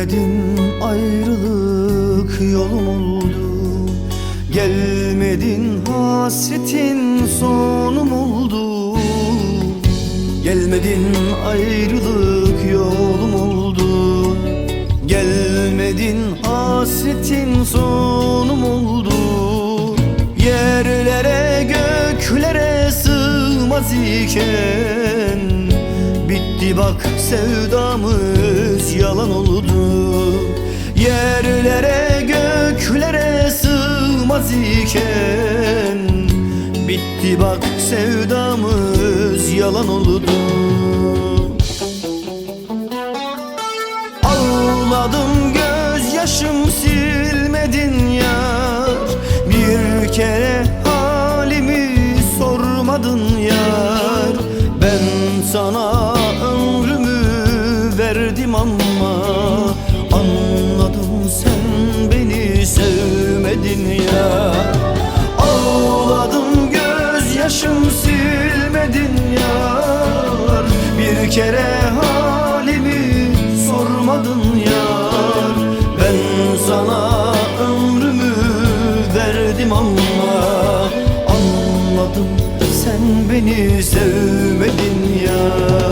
Gelmedin ayrılık yolum oldu. Gelmedin hasretin sonum oldu. Gelmedin ayrılık yolum oldu. Gelmedin hasretin sonum oldu. Yerlere göklere sığmaz iken Bitti bak sevdamız iken Bitti bak sevdamız yalan oldu. Ağladım gözyaşım silmedin yar. Bir kere halimi sormadın yar. Ben sana ömrümü verdim ama Anladım sen beni sevmedin ya. Ağladım gözyaşım silmedin yar. Bir kere halimi sormadın yar. Ben sana ömrümü verdim ama Anladım sen beni sevmedin ya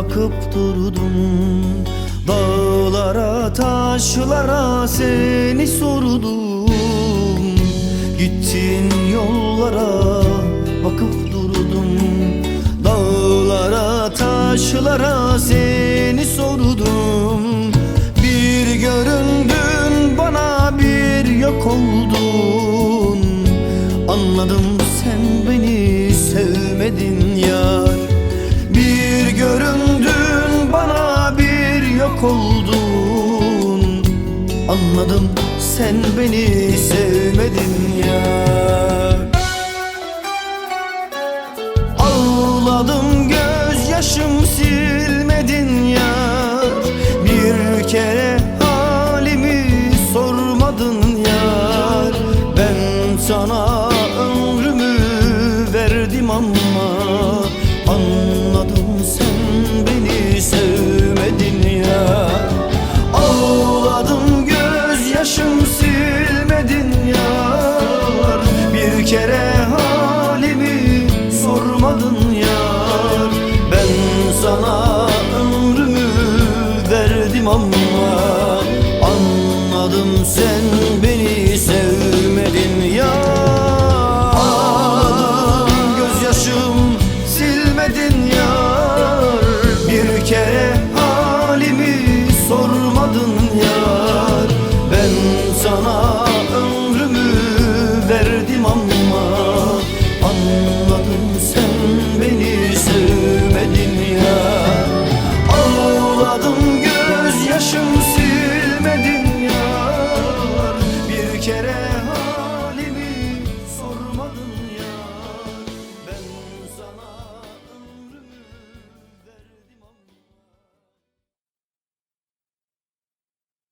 bakıp durdum. Dağlara taşlara seni sordum. Gittiğin yollara bakıp durdum. Dağlara taşlara seni sordum. Bir göründün bana bir yok oldun. Anladım sen beni sevmedin yar Anladım sen beni sevmedin yar Ağladım gözyaşım silmedin yar Bir kere halimi sormadın yar Ben sana bildim ama Anladım sen beni sevmedin ya. Ağladım gözyaşım silmedin ya. Bir kere halimi sormadın yar. Ben sana